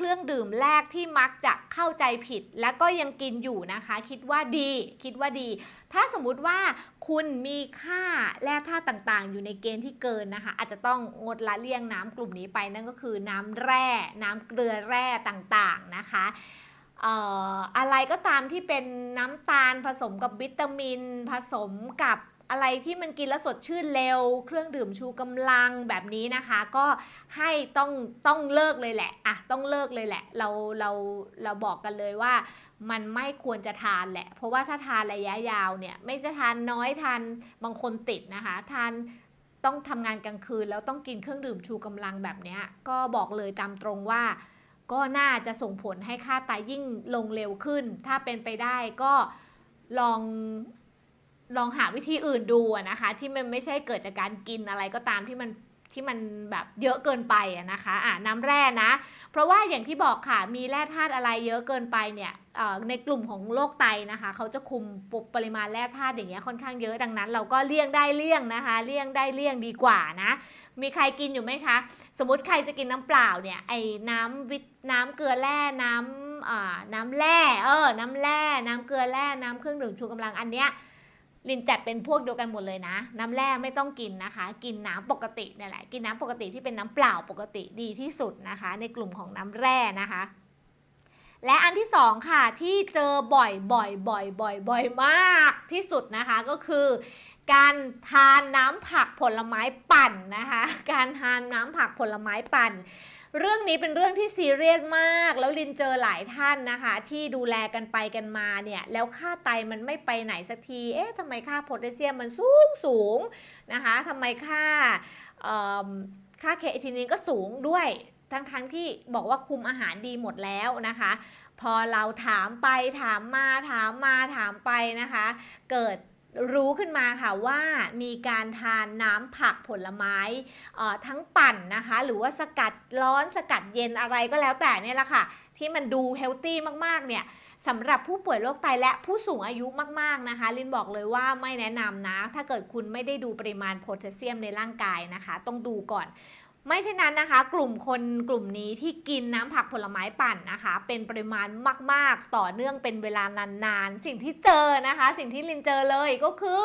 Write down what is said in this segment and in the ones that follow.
เครื่องดื่มแรกที่มักจะเข้าใจผิด แล้วก็ยังกินอยู่นะคะ คิดว่าดี คิดว่าดี ถ้าสมมุติว่าคุณมีค่าแร่ธาตุต่างๆ อยู่ในเกณฑ์ที่เกินนะคะ อาจจะต้องงดละเลี่ยงน้ำกลุ่มนี้ไปนั่นก็คือน้ำแร่ น้ำเกลือแร่ต่างๆนะคะอะไรก็ตามที่เป็นน้ำตาลผสมกับวิตามิน ผสมกับ อะไรที่มันกินแล้วสดชื่นเร็ว เครื่องดื่มชูกำลังแบบนี้นะคะ ก็ให้ต้องต้องเลิกเลยแหละอะต้องเลิกเลยแหละ เราเราเราบอกกันเลยว่ามันไม่ควรจะทานแหละ เพราะว่าถ้าทานระยะยาวเนี่ย ไม่จะทานน้อยทานบางคนติดนะคะ ทานต้องทำงานกลางคืน แล้วต้องกินเครื่องดื่มชูกำลังแบบนี้ก็บอกเลยตามตรงว่า ก็น่าจะส่งผลให้ค่าไตยิ่งลงเร็วขึ้น ถ้าเป็นไปได้ก็ลอง ลองหาวิธีอื่นดูนะคะ ที่มันไม่ใช่เกิดจากการกินอะไรก็ตามที่มันที่มันแบบเยอะเกินไปนะคะอะน้ำแร่นะ เพราะว่าอย่างที่บอกค่ะมีแร่ธาตุอะไรเยอะเกินไปเนี่ยในกลุ่มของโรคไตนะคะเขาจะคุมปริมาณแร่ธาตุอย่างเงี้ยค่อนข้างเยอะดังนั้น เราก็เลี่ยงได้เลี่ยงนะคะ เลี่ยงได้เลี่ยงดีกว่านะ มีใครกินอยู่ไหมคะ สมมติใครจะกินน้ำเปล่าเนี่ยไอ้น้ำวิตน้ำเกลือแร่น้ำอ่าน้ำแร่เออน้ำแร่น้ำเกลือแร่น้ำเครื่องดื่มชูกำลังอันเนี้ย ลินจัดเป็นพวกเดียวกันหมดเลยนะ น้ำแร่ไม่ต้องกินนะคะ กินน้ำปกตินี่แหละ กินน้ำปกติที่เป็นน้ำเปล่าปกติดีที่สุดนะคะ ในกลุ่มของน้ำแร่นะคะ และอันที่สองค่ะที่เจอบ่อยบ่อยบ่อยบ่อยบ่อยมากที่สุดนะคะก็คือ การทานน้ำผักผลไม้ปั่นนะคะ การทานน้ำผักผลไม้ปั่น เรื่องนี้เป็นเรื่องที่ซีเรียสมาก แล้วลินเจอหลายท่านนะคะ ที่ดูแลกันไปกันมาเนี่ยแล้วค่าไตมันไม่ไปไหนสักที เอ๊ะทำไมค่าโพแทสเซียมมันสูงสูงนะคะทำไมค่าเอิ่มค่าเคทีนินก็สูงด้วยทั้งทั้งที่บอกว่าคุมอาหารดีหมดแล้วนะคะ พอเราถามไปถามมาถามมาถามไปนะคะ เกิด รู้ขึ้นมาค่ะว่ามีการทานน้ำผักผลไม้ทั้งปั่นนะคะ หรือว่าสกัดร้อนสกัดเย็นอะไรก็แล้วแต่เนี่ยแหละค่ะ ที่มันดูเฮลตี้มาก ๆ เนี่ยสำหรับผู้ป่วยโรคไตและผู้สูงอายุมาก ๆ นะคะ ลินบอกเลยว่าไม่แนะนำนะ ถ้าเกิดคุณไม่ได้ดูปริมาณโพแทสเซียมในร่างกายนะคะ ต้องดูก่อน ไม่เช่นนั้นนะคะ กลุ่มคนกลุ่มนี้ที่กินน้ำผักผลไม้ปั่นนะคะ เป็นปริมาณมาก ๆ ต่อเนื่องเป็นเวลานาน ๆ สิ่งที่เจอนะคะ สิ่งที่ลินเจอเลยก็คือ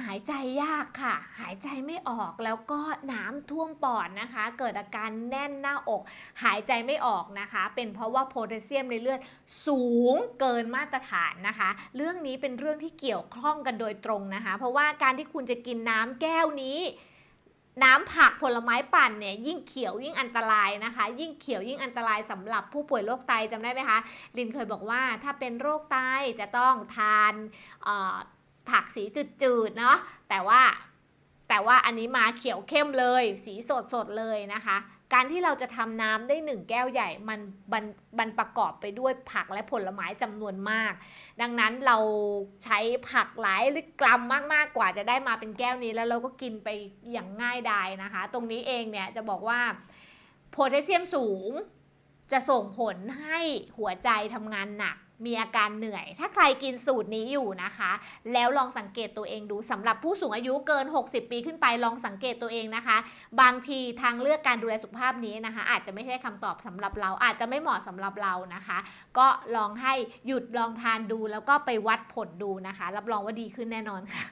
หายใจยากค่ะ หายใจไม่ออกแล้วก็น้ำท่วมปอดนะคะ เกิดอาการแน่นหน้าอก หายใจไม่ออกนะคะ เป็นเพราะว่าโพแทสเซียมในเลือดสูงเกินมาตรฐานนะคะ เรื่องนี้เป็นเรื่องที่เกี่ยวข้องกันโดยตรงนะคะ เพราะว่าการที่คุณจะกินน้ำแก้วนี้ น้ำผักผลไม้ปั่นเนี่ยยิ่งเขียวยิ่งอันตรายนะคะ ยิ่งเขียวยิ่งอันตรายสำหรับผู้ป่วยโรคไตจำได้ไหมคะลินเคยบอกว่าถ้าเป็นโรคไตจะต้องทานผักสีจืดๆเนาะแต่ว่าแต่ว่าอันนี้มาเขียวเข้มเลย สีสดๆเลยนะคะ การที่เราจะทำน้ำได้หนึ่งแก้วใหญ่มันบันประกอบไปด้วยผักและผลไม้จำนวนมาก ดังนั้นเราใช้ผักหลายกรัมมากๆกว่าจะได้มาเป็นแก้วนี้แล้วเราก็กินไปอย่างง่ายดายนะคะ ตรงนี้เองเนี่ยจะบอกว่าโพแทสเซียมสูงจะส่งผลให้หัวใจทำงานหนัก มีอาการเหนื่อย ถ้าใครกินสูตรนี้อยู่นะคะ แล้วลองสังเกตตัวเองดูสำหรับผู้สูงอายุเกิน 60 ปีขึ้นไปลองสังเกตตัวเองนะคะ บางทีทางเลือกการดูแลสุขภาพนี้นะคะ อาจจะไม่ใช่คำตอบสำหรับเรา อาจจะไม่เหมาะสำหรับเรานะคะ ก็ลองให้หยุดลองทานดู แล้วก็ไปวัดผลดูนะคะ รับรองว่าดีขึ้นแน่นอนค่ะ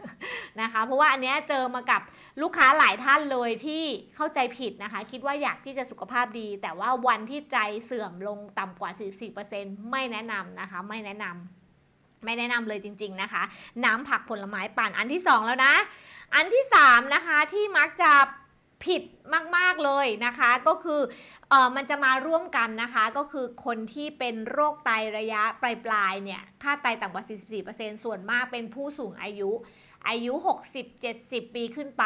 นะคะ เพราะว่าอันเนี้ยเจอมากับลูกค้าหลายท่านเลยที่เข้าใจผิดนะคะ คิดว่าอยากที่จะสุขภาพดี แต่ว่าวันที่ใจเสื่อมลงต่ำกว่า 44%ไม่แนะนำนะคะไม่แนะนำไม่แนะนำเลยจริง ๆนะคะ น้ำผักผลไม้ปั่นอันที่สองแล้วนะ อันที่สามนะคะที่มักจะผิดมาก ๆ เลยนะคะ ก็คือเออมันจะมาร่วมกันนะคะ ก็คือคนที่เป็นโรคไตระยะปลายๆเนี่ยค่าไตต่ำกว่า 44%ส่วนมากเป็นผู้สูงอายุ อายุ 60-70 ปีขึ้นไป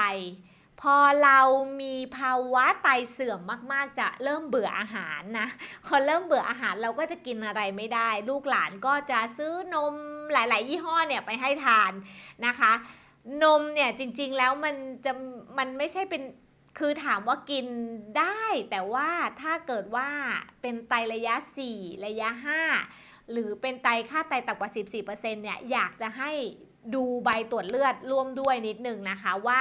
พอเรามีภาวะไตเสื่อมมากๆ จะเริ่มเบื่ออาหารนะพอเริ่มเบื่ออาหารเราก็จะกินอะไรไม่ได้ ลูกหลานก็จะซื้อนมหลาย ๆ ยี่ห้อเนี่ยไปให้ทานนะคะ นมเนี่ยจริงๆแล้วมันจะมันไม่ใช่เป็นคือถามว่ากินได้ แต่ว่าถ้าเกิดว่าเป็นไตระยะ 4 ระยะ 5 หรือเป็นไตค่าไตต่ำกว่า 14%เนี่ยอยากจะให้ ดูใบตรวจเลือดร่วมด้วยนิดนึงนะคะว่า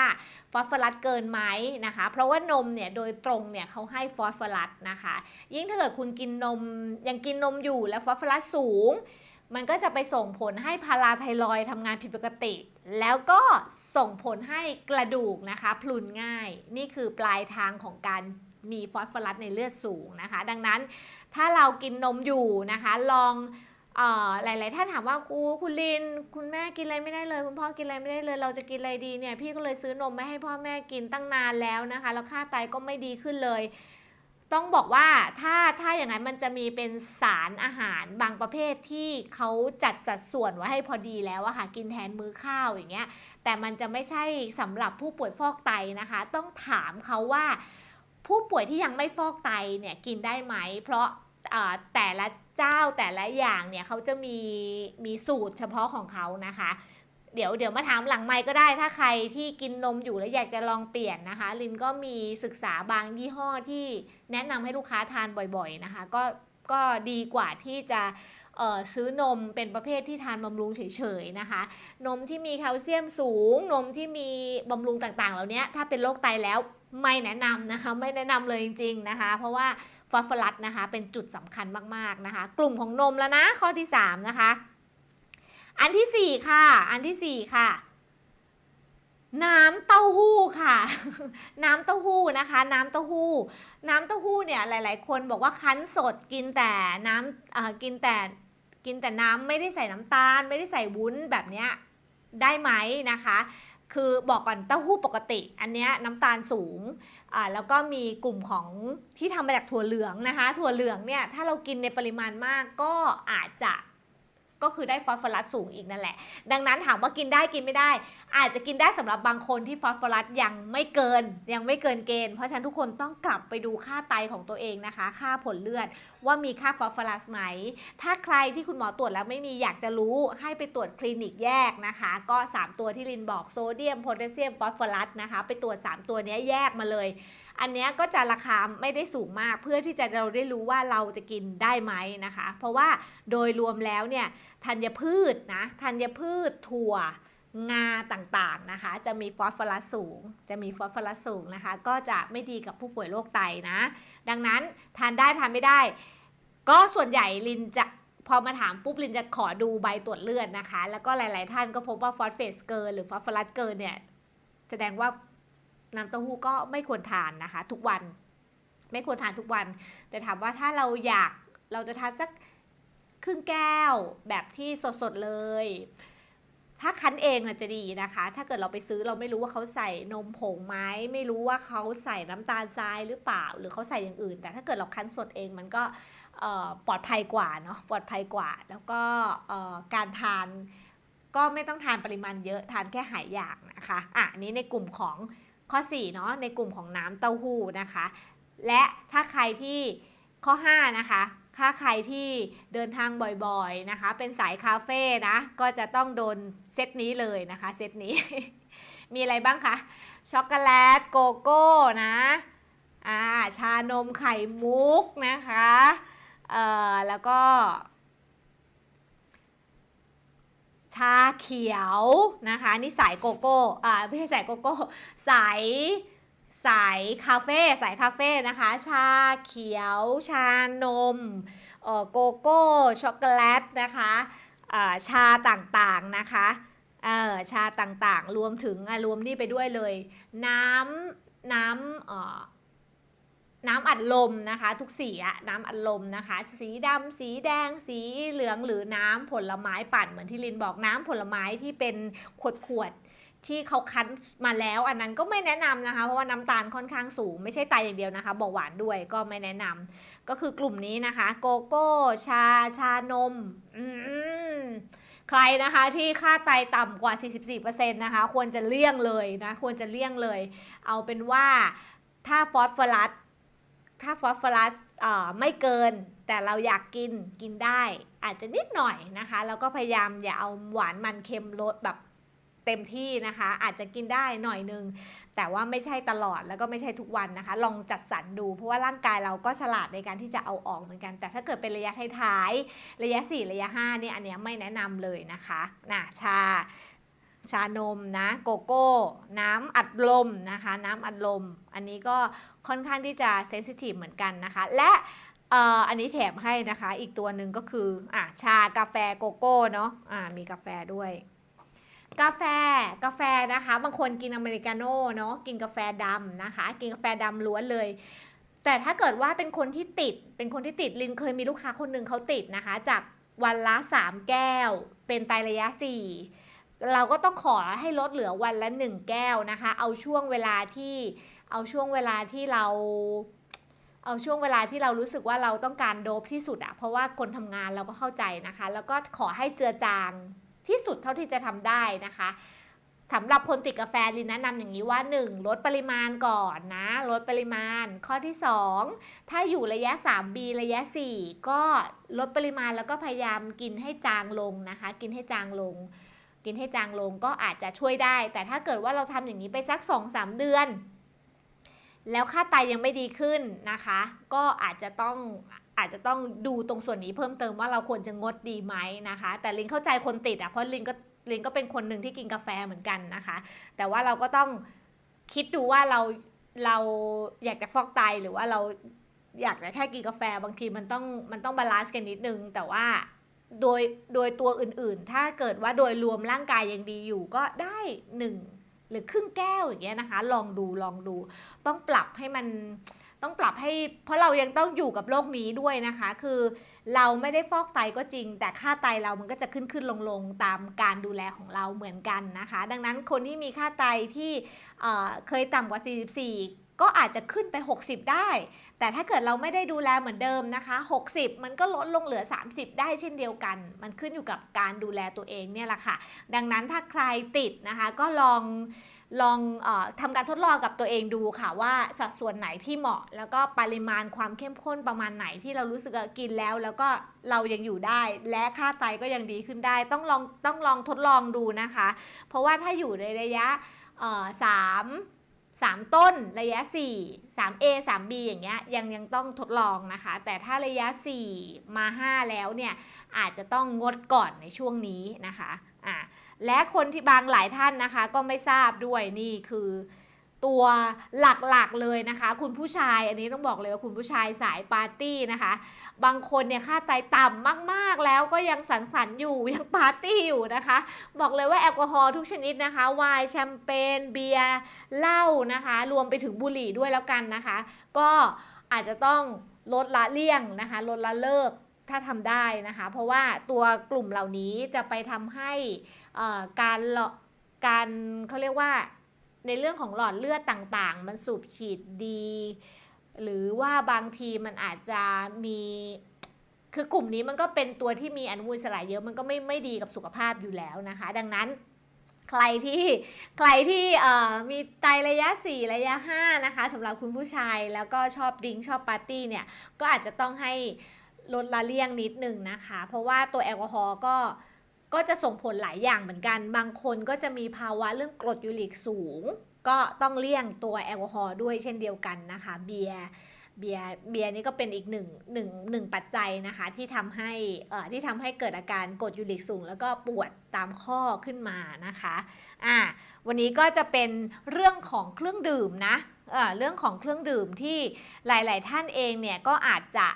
ฟอสฟอรัสเกินไหมนะคะ เพราะว่านมเนี่ยโดยตรงเนี่ยเขาให้ฟอสฟอรัสนะคะ ยิ่งถ้าเกิดคุณกินนมยังกินนมอยู่แล้วฟอสฟอรัสสูง มันก็จะไปส่งผลให้พาราไทรอยทำงานผิดปกติ แล้วก็ส่งผลให้กระดูกนะคะพลุนง่าย นี่คือปลายทางของการมีฟอสฟอรัสในเลือดสูงนะคะ ดังนั้นถ้าเรากินนมอยู่นะคะลอง หลาย ๆ ท่านถามว่าครูคุณลิน คุณแม่กินอะไรไม่ได้เลย คุณพ่อกินอะไรไม่ได้เลย เราจะกินอะไรดีเนี่ยพี่ก็เลยซื้อนมไม่ให้พ่อแม่กินตั้งนานแล้วนะคะ แล้วค่าไตก็ไม่ดีขึ้นเลย ต้องบอกว่าถ้าถ้าอย่างนั้นมันจะมีเป็นสารอาหารบางประเภทที่เขาจัดสัดส่วนไว้ให้พอดีแล้วอะค่ะกินแทนมื้อข้าวอย่างเงี้ยแต่มันจะไม่ใช่สำหรับผู้ป่วยฟอกไตนะคะ ต้องถามเขาว่าผู้ป่วยที่ยังไม่ฟอกไตเนี่ยกินได้ไหม เพราะ แต่ละเจ้าแต่ละอย่างเนี่ยเขาจะมีมีสูตรเฉพาะของเขานะคะ เดี๋ยวเดี๋ยวมาถามหลังไมค์ก็ได้ถ้าใครที่กินนมอยู่แล้วอยากจะลองเปลี่ยนนะคะ ลินก็มีศึกษาบางยี่ห้อที่แนะนำให้ลูกค้าทานบ่อยๆนะคะ ก็ก็ดีกว่าที่จะซื้อนมเป็นประเภทที่ทานบำรุงเฉยๆนะคะ นมที่มีแคลเซียมสูง นมที่มีบำรุงต่างๆ เหล่านี้ถ้าเป็นโรคไตแล้วไม่แนะนำนะคะ ไม่แนะนำเลยจริง ๆนะคะ เพราะว่า ฟอสฟอรัสนะคะ เป็นจุดสำคัญมากๆนะคะ กลุ่มของนมแล้วนะข้อที่ 3 นะคะ อันที่ 4 ค่ะ อันทีสี่ 4 ค่ะน้ำเต้าหู้ค่ะ น้ำเต้าหู้นะคะ น้ำเต้าหู้ น้ำเต้าหู้เนี่ยหลาย ๆ คนบอกว่าคั้นสดกินแต่น้ำกินแต่กินแต่น้ำไม่ได้ใส่น้ำตาล ไม่ได้ใส่วุ้นแบบเนี้ยได้ไหมนะคะ คือบอกก่อนเต้าหู้ปกติ อันเนี้ยน้ำตาลสูงอ่าแล้วก็มีกลุ่มของที่ทำมาจากถั่วเหลืองนะคะ ถั่วเหลืองเนี่ยถ้าเรากินในปริมาณมากก็อาจจะ ก็คือได้ฟอสฟอรัสสูงอีกนั่นแหละ ดังนั้นถามว่ากินได้กินไม่ได้ อาจจะกินได้สำหรับบางคนที่ฟอสฟอรัสยังไม่เกินยังไม่เกินเกณฑ์เพราะฉะนั้นทุกคนต้องกลับไปดูค่าไตของตัวเองนะคะ ค่าผลเลือดว่ามีค่าฟอสฟอรัสไหม ถ้าใครที่คุณหมอตรวจแล้วไม่มีอยากจะรู้ให้ไปตรวจคลินิกแยกนะคะ ก็ 3 ตัวที่ลินบอกโซเดียมโพแทสเซียมฟอสฟอรัสนะคะ ไปตรวจ 3 ตัวนี้แยกมาเลย อันนี้ก็จะราคาไม่ได้สูงมากเพื่อที่จะเราได้รู้ว่าเราจะกินได้ไหมนะคะ เพราะว่าโดยรวมแล้วเนี่ยธัญพืชนะธัญพืชถั่วงาต่างๆนะคะ จะมีฟอสฟอรัสสูง จะมีฟอสฟอรัสสูงนะคะ ก็จะไม่ดีกับผู้ป่วยโรคไตนะ ดังนั้นทานได้ทานไม่ได้ ก็ส่วนใหญ่ลินจะพอมาถามปุ๊บลินจะขอดูใบตรวจเลือดนะคะ แล้วก็หลาย ๆ ท่านก็พบว่าฟอสเฟตเกินหรือฟอสฟอรัสเกินเนี่ยแสดงว่า น้ำเต้าหู้ก็ไม่ควรทานนะคะ ทุกวันไม่ควรทานทุกวัน แต่ถามว่าถ้าเราอยากเราจะทานสักครึ่งแก้วแบบที่สดๆเลย ถ้าคั้นเองอาจจะดีนะคะ ถ้าเกิดเราไปซื้อเราไม่รู้ว่าเขาใส่นมผงไหมไม่รู้ว่าเขาใส่น้ำตาลทรายหรือเปล่า หรือเขาใส่อย่างอื่น แต่ถ้าเกิดเราคั้นสดเองมันก็ปลอดภัยกว่าเนาะปลอดภัยกว่า แล้วก็การทานก็ไม่ต้องทานปริมาณเยอะทานแค่หายอยากนะคะอะนนี้ในกลุ่มของ ข้อ4เนาะในกลุ่มของน้ำเต้าหู้นะคะ และถ้าใครที่ข้อ 5 นะคะ ถ้าใครที่เดินทางบ่อยๆนะคะ เป็นสายคาเฟ่นะ ก็จะต้องโดนเซตนี้เลยนะคะ เซตนี้ มีอะไรบ้างคะ ช็อกโกแลต โกโก้นะอ่าชานมไข่มุกนะคะ เอ่อ แล้วก็ ชาเขียวนะคะนี่สายโกโก้อ่าไม่ใช่สายโกโก้สายสายคาเฟ่สายคาเฟ่นะคะ ชาเขียว ชานมเอ่อโกโก้ช็อกโกแลตนะคะอ่าชาต่างๆนะคะเอ่อชาต่างๆ รวมถึงอะรวมนี่ไปด้วยเลย น้ำน้ำเอ่อ น้ำอัดลมนะคะ ทุกสีอะน้ำอัดลมนะคะ สีดำสีแดง สีเหลืองหรือน้ำผลไม้ปั่นเหมือนที่ลินบอกน้ำผลไม้ที่เป็นขวดขวดๆที่เขาคั้นมาแล้วอันนั้นก็ไม่แนะนำนะคะ เพราะว่าน้ำตาลค่อนข้างสูง ไม่ใช่ไตอย่างเดียวนะคะเบาหวานด้วยก็ไม่แนะนำก็คือกลุ่มนี้นะคะ โกโก้ชาชานมอืมใครนะคะที่ค่าไตต่ำกว่า 44%นะคะ ควรจะเลี่ยงเลยนะ ควรจะเลี่ยงเลย เอาเป็นว่าถ้าฟอสฟอรัส ถ้าฟอสฟอรัสไม่เกิน แต่เราอยากกินกินได้ อาจจะนิดหน่อยนะคะ แล้วก็พยายามอย่าเอาหวานมันเค็มลดแบบเต็มที่นะคะ อาจจะกินได้หน่อยนึง แต่ว่าไม่ใช่ตลอดแล้วก็ไม่ใช่ทุกวันนะคะ ลองจัดสรรดู เพราะว่าร่างกายเราก็ฉลาดในการที่จะเอาออกเหมือนกัน แต่ถ้าเกิดเป็นระยะท้ายๆระยะ 4 ระยะ5เนี่ยอันนี้ไม่แนะนำเลยนะคะน่ะชา ชานมนะโกโก้ น้ำอัดลมนะคะ น้ำอัดลม อันนี้ก็ค่อนข้างที่จะเซนซิทีฟเหมือนกันนะคะ และอันนี้แถมให้นะคะ อีกตัวหนึ่งก็คืออชากาแฟโกโก้เนาะอ่ามีกาแฟด้วย กาแฟกาแฟนะคะ บางคนกินอเมริกาโน่เนาะกินกาแฟดำนะคะ กินกาแฟดำล้วนเลย แต่ถ้าเกิดว่าเป็นคนที่ติด เป็นคนที่ติดลินเคยมีลูกค้าคนหนึ่งเขาติดนะคะ จากวันละ 3 แก้ว เป็นไตรระยะ 4 เราก็ต้องขอให้ลดเหลือวันละ 1 แก้วนะคะ เอาช่วงเวลาที่เอาช่วงเวลาที่เรา เอาช่วงเวลาที่เรารู้สึกว่าเราต้องการโดบที่สุดอะเพราะว่าคนทำงานเราก็เข้าใจนะคะ แล้วก็ขอให้เจือจางที่สุดเท่าที่จะทำได้นะคะสำหรับคนติดกาแฟลินแนะนำอย่างนี้ว่า 1 ลดปริมาณก่อนนะ ลดปริมาณ ข้อที่ 2 ถ้าอยู่ระยะ 3B ระยะ 4 ก็ลดปริมาณแล้วก็พยายามกินให้จางลงนะคะ กินให้จางลง กินให้จางลงก็อาจจะช่วยได้ แต่ถ้าเกิดว่าเราทำอย่างนี้ไปสัก 2-3 เดือน แล้วค่าไตยังไม่ดีขึ้นนะคะ ก็อาจจะต้องอาจจะต้องดูตรงส่วนนี้เพิ่มเติมว่าเราควรจะงดดีไหมนะคะ แต่ลินเข้าใจคนติดอะเพราะลินก็ลินก็เป็นคนหนึ่งที่กินกาแฟเหมือนกันนะคะ แต่ว่าเราก็ต้องคิดดูว่าเราเราอยากจะฟอกไตหรือว่าเราอยากจะแค่กินกาแฟบางทีมันต้องมันต้องบาลานซ์กันนิดนึง แต่ว่า โดยโดยตัวอื่นๆ ถ้าเกิดว่าโดยรวมร่างกายยังดีอยู่ก็ได้หนึ่งหรือครึ่งแก้วอย่างเงี้ยนะคะ ลองดูลองดู ต้องปรับให้มันต้องปรับให้เพราะเรายังต้องอยู่กับโรคนี้ด้วยนะคะ คือเราไม่ได้ฟอกไตก็จริง แต่ค่าไตเรามันก็จะขึ้นขึ้นลงลงตามการดูแลของเราเหมือนกันนะคะ ดังนั้นคนที่มีค่าไตที่เเคยต่ำกว่า 44 ก็อาจจะขึ้นไป 60 ได้ แต่ถ้าเกิดเราไม่ได้ดูแลเหมือนเดิมนะคะ 60 มันก็ลดลงเหลือ 30 ได้เช่นเดียวกัน มันขึ้นอยู่กับการดูแลตัวเองเนี่ยแหละค่ะ ดังนั้นถ้าใครติดนะคะก็ลองลองอทำการทดลองกับตัวเองดูค่ะว่าสัดส่วนไหนที่เหมาะ แล้วก็ปริมาณความเข้มข้นประมาณไหนที่เรารู้สึกกินแล้ว แล้วก็เรายังอยู่ได้ และค่าไตก็ยังดีขึ้นได้ ต้องลองต้องลองทดลองดูนะคะ เพราะว่าถ้าอยู่ในระยะเอ่อสาม สามต้นระยะ 4 3A 3B อย่างเงี้ยยังยังต้องทดลองนะคะ แต่ถ้าระยะ 4 มา 5 แล้วเนี่ยอาจจะต้องงดก่อนในช่วงนี้นะคะอ่าและคนที่บางหลายท่านนะคะก็ไม่ทราบด้วยนี่คือ ตัวหลักๆเลยนะคะ คุณผู้ชายอันนี้ต้องบอกเลยว่าคุณผู้ชายสายปาร์ตี้นะคะ บางคนเนี่ยค่าไตต่ำมากๆแล้วก็ยังสันสันๆอยู่ยังปาร์ตี้อยู่นะคะ บอกเลยว่าแอลกอฮอล์ทุกชนิดนะคะไวน์แชมเปญเบียร์เหล้านะคะ รวมไปถึงบุหรี่ด้วยแล้วกันนะคะ ก็อาจจะต้องลดละเลี่ยงนะคะ ลดละเลิกถ้าทำได้นะคะ เพราะว่าตัวกลุ่มเหล่านี้จะไปทำให้การหลอการเขาเรียกว่า ในเรื่องของหลอดเลือดต่างๆ มันสูบฉีดดี หรือว่าบางทีมันอาจจะมี คือกลุ่มนี้มันก็เป็นตัวที่มีอนุมูลอิสระเยอะมันก็ไม่ไม่ดีกับสุขภาพอยู่แล้วนะคะ ดังนั้นใครที่ใครที่มีไตระยะ 4 ระยะ 5 นะคะสำหรับคุณผู้ชายแล้วก็ชอบดริงชอบปาร์ตี้เนี่ย ก็อาจจะต้องให้ลดละเลี่ยงนิดหนึ่งนะคะ เพราะว่าตัวแอลกอฮอล์ก็ ก็จะส่งผลหลายอย่างเหมือนกัน บางคนก็จะมีภาวะเรื่องกรดยูริกสูง ก็ต้องเลี่ยงตัวแอลกอฮอล์ด้วยเช่นเดียวกันนะคะ เบียร์เบียร์เบียร์นี่ก็เป็นอีกหนึ่งหนึ่งหนึ่งปัจจัยนะคะที่ทำให้เอ่อที่ทำให้เกิดอาการกรดยูริกสูง แล้วก็ปวดตามข้อขึ้นมานะคะอ่าวันนี้ก็จะเป็นเรื่องของเครื่องดื่มนะเอ่อเรื่องของเครื่องดื่มที่หลาย ๆ ท่านเองเนี่ยก็อาจจะ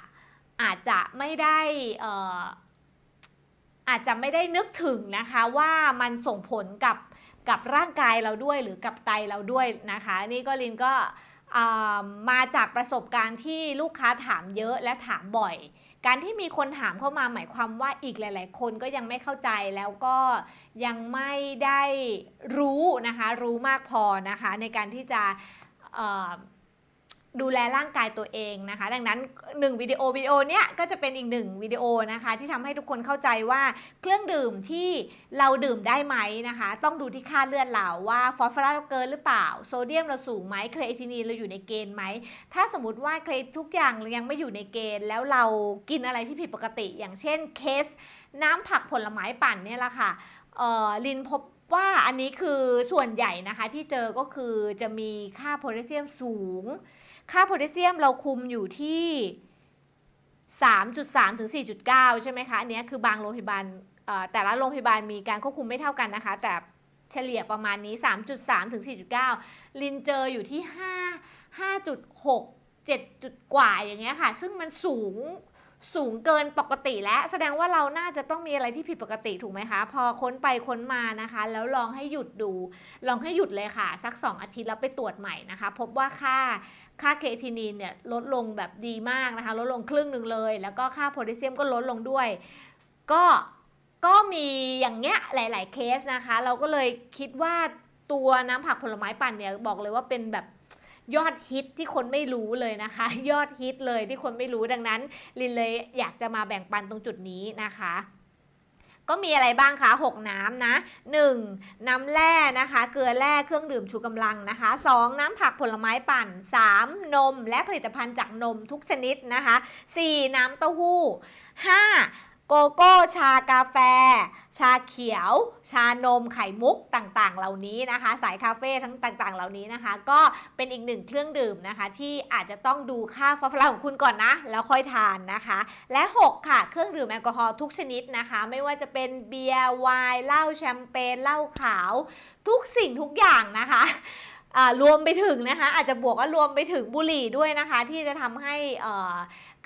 อาจจะไม่ได้เอ่อ อาจจะไม่ได้นึกถึงนะคะว่ามันส่งผลกับกับร่างกายเราด้วยหรือกับไตเราด้วยนะคะ นี่ก็ลินก็มาจากประสบการณ์ที่ลูกค้าถามเยอะและถามบ่อย การที่มีคนถามเข้ามาหมายความว่าอีกหลาย ๆ คนก็ยังไม่เข้าใจแล้วก็ยังไม่ได้รู้นะคะ รู้มากพอนะคะในการที่จะ ดูแลร่างกายตัวเองนะคะ ดังนั้นหนึ่งวิดีโอวิดีโอเนี้ยก็จะเป็นอีกหนึ่งวิดีโอนะคะ ที่ทำให้ทุกคนเข้าใจว่าเครื่องดื่มที่เราดื่มได้ไหมนะคะ ต้องดูที่ค่าเลือดเราว่าฟอสฟอรัสเราเกินหรือเปล่า โซเดียมเราสูงไหมเครเอทินีนเราอยู่ในเกณฑ์ไหม ถ้าสมมติว่าเครทุกอย่างยังไม่อยู่ในเกณฑ์ แล้วเรากินอะไรที่ผิดปกติ อย่างเช่นเคส น้ำผักผลไม้ปั่นเนี่ยแหละค่ะเอ่อลินพบว่าอันนี้คือส่วนใหญ่นะคะที่เจอก็คือจะมีค่าโพแทสเซียมสูง ค่าโพแทสเซียมเราคุมอยู่ที่ 3.3 ถึง 4.9 ใช่ไหมคะ อันนี้คือบางโรงพยาบาลแต่ละโรงพยาบาลมีการควบคุมไม่เท่ากันนะคะ แต่เฉลี่ยประมาณนี้ 3.3 ถึง 4.9 ลินเจออยู่ที่ 5 5.6 7จุดกว่าอย่างเงี้ยค่ะ ซึ่งมันสูง สูงเกินปกติแล้วแสดงว่าเราน่าจะต้องมีอะไรที่ผิดปกติถูกไหมคะ พอค้นไปค้นมานะคะ แล้วลองให้หยุดดู ลองให้หยุดเลยค่ะ สัก 2 อาทิตย์แล้วไปตรวจใหม่นะคะ พบว่าค่าค่าเคทีนีนเนี่ยลดลงแบบดีมากนะคะ ลดลงครึ่งหนึ่งเลย แล้วก็ค่าโพแทสเซียมก็ลดลงด้วย ก็ก็มีอย่างเงี้ยหลาย ๆ เคสนะคะ เราก็เลยคิดว่าตัวน้ำผักผลไม้ปั่นเนี่ยบอกเลยว่าเป็นแบบ ยอดฮิตที่คนไม่รู้เลยนะคะ ยอดฮิตเลยที่คนไม่รู้ดังนั้น ลินเลยอยากจะมาแบ่งปันตรงจุดนี้นะคะก็มีอะไรบ้างคะ 6 น้ำนะ 1. น้ำแร่นะคะ เกลือแร่เครื่องดื่มชูกำลังนะคะ 2. น้ำผักผลไม้ปั่น 3. นมและผลิตภัณฑ์จากนมทุกชนิดนะคะ 4. น้ำเต้าหู้ 5. โกโก้ชากาแฟ ชาเขียว ชานมไข่มุกต่างๆ เหล่านี้นะคะ สายคาเฟ่ทั้งต่างๆ เหล่านี้นะคะ ก็เป็นอีกหนึ่งเครื่องดื่มนะคะ ที่อาจจะต้องดูค่าฟอสฟอรัสของคุณก่อนนะ แล้วค่อยทานนะคะ และ 6 ค่ะ เครื่องดื่มแอลกอฮอล์ทุกชนิดนะคะ ไม่ว่าจะเป็นเบียร์ไวน์เหล้าแชมเปญเหล้าขาว ทุกสิ่งทุกอย่างนะคะ รวมไปถึงนะคะอาจจะบวกว่ารวมไปถึงบุหรี่ด้วยนะคะ ที่จะทำให้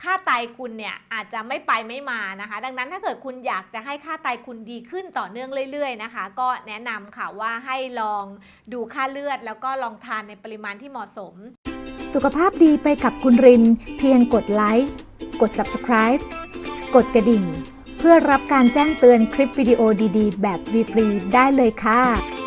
ค่าไตคุณเนี่ยอาจจะไม่ไปไม่มานะคะ ดังนั้นถ้าเกิดคุณอยากจะให้ค่าไตคุณดีขึ้นต่อเนื่องเรื่อยๆนะคะ ก็แนะนำค่ะว่าให้ลองดูค่าเลือด แล้วก็ลองทานในปริมาณที่เหมาะสม สุขภาพดีไปกับคุณริน เพียงกดไลค์กด subscribe กดกระดิ่ง เพื่อรับการแจ้งเตือนคลิปวิดีโอดีๆ แบบฟรีๆได้เลยค่ะ